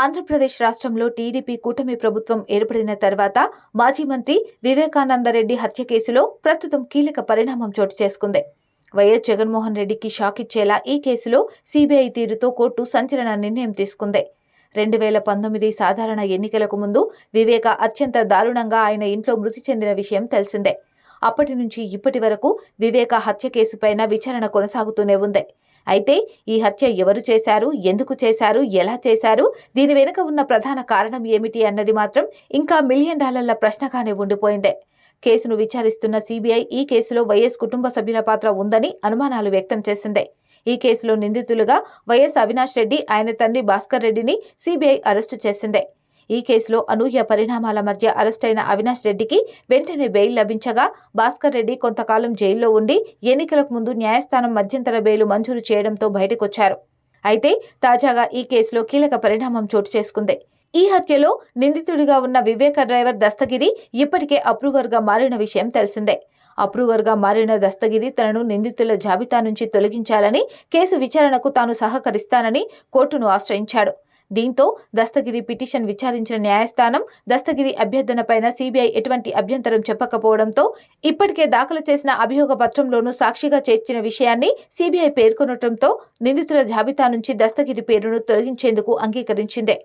ఆంధ్రప్రదేశ్ రాష్ట్రంలో టీడీపీ కూటమి ప్రభుత్వం ఏర్పడిన తర్వాత మాజీ మంత్రి వివేకానందరెడ్డి హత్య కేసులో ప్రస్తుతం కీలక పరిణామం చోటు చేసుకుంది. వైఎస్ జగన్మోహన్ రెడ్డికి షాక్ ఇచ్చేలా ఈ కేసులో సీబీఐ తీరుతో కోర్టు సంచలన నిర్ణయం తీసుకుంది. రెండు వేల పంతొమ్మిది సాధారణ ఎన్నికలకు ముందు వివేక అత్యంత దారుణంగా ఆయన ఇంట్లో మృతి చెందిన విషయం తెలిసిందే. అప్పటి నుంచి ఇప్పటి వరకు వివేక హత్య కేసుపైన విచారణ కొనసాగుతూనే ఉంది. అయితే ఈ హత్య ఎవరు చేశారు? ఎందుకు చేశారు? ఎలా చేశారు? దీని వెనుక ఉన్న ప్రధాన కారణం ఏమిటి అన్నది మాత్రం ఇంకా మిలియన్ డాలర్ల ప్రశ్నగానే ఉండిపోయిందే. కేసును విచారిస్తున్న సీబీఐ ఈ కేసులో వైఎస్ కుటుంబ సభ్యుల పాత్ర ఉందని అనుమానాలు వ్యక్తం చేసిందే. ఈ కేసులో నిందితులుగా వైఎస్ అవినాష్ రెడ్డి ఆయన తండ్రి భాస్కర్ రెడ్డిని సీబీఐ అరెస్టు చేసిందే. ఈ కేసులో అనూహ్య పరిణామాల మధ్య అరెస్టైన అవినాష్ రెడ్డికి వెంటనే బెయిల్ లభించగా భాస్కర్ రెడ్డి కొంతకాలం జైల్లో ఉండి ఎన్నికలకు ముందు న్యాయస్థానం మధ్యంతర బెయిల్ మంజూరు చేయడంతో బయటకొచ్చారు. అయితే తాజాగా ఈ కేసులో కీలక పరిణామం చోటు చేసుకుంది. ఈ హత్యలో నిందితుడిగా ఉన్న వివేక డ్రైవర్ దస్తగిరి ఇప్పటికే అప్రూవర్గా మారిన విషయం తెలిసిందే. అప్రూవర్గా మారిన దస్తగిరి తనను నిందితుల జాబితా నుంచి తొలగించాలని కేసు విచారణకు తాను సహకరిస్తానని కోర్టును ఆశ్రయించాడు. దీంతో దస్తగిరి పిటిషన్ విచారించిన న్యాయస్థానం దస్తగిరి అభ్యర్థనపైన సీబీఐ ఎటువంటి అభ్యంతరం చెప్పకపోవడంతో ఇప్పటికే దాఖలు చేసిన అభియోగ పత్రంలోనూ సాక్షిగా చేర్చిన విషయాన్ని సీబీఐ పేర్కొనడంతో నిందితుల జాబితా నుంచి దస్తగిరి పేరును తొలగించేందుకు అంగీకరించింది.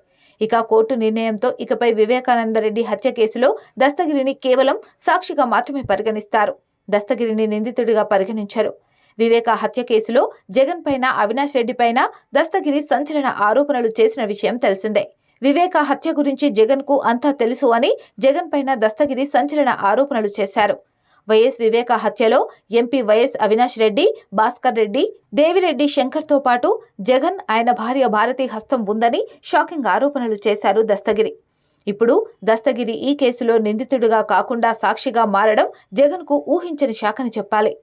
ఇక కోర్టు నిర్ణయంతో ఇకపై వివేకానందరెడ్డి హత్య కేసులో దస్తగిరిని కేవలం సాక్షిగా మాత్రమే పరిగణిస్తారు. దస్తగిరిని నిందితుడిగా పరిగణించరు. వివేక హత్య కేసులో జగన్ పైన అవినాష్ రెడ్డి పైన దస్తగిరి సంచలన ఆరోపణలు చేసిన విషయం తెలిసిందే. వివేక హత్య గురించి జగన్కు అంతా తెలుసు అని జగన్ పైన దస్తగిరి సంచలన ఆరోపణలు చేశారు. వైఎస్ వివేక హత్యలో ఎంపీ వైఎస్ అవినాష్ రెడ్డి భాస్కర్ రెడ్డి దేవిరెడ్డి శంకర్తో పాటు జగన్ ఆయన భార్య భారతి హస్తం ఉందని షాకింగ్ ఆరోపణలు చేశారు దస్తగిరి. ఇప్పుడు దస్తగిరి ఈ కేసులో నిందితుడిగా కాకుండా సాక్షిగా మారడం జగన్కు ఊహించని శాఖని చెప్పాలి.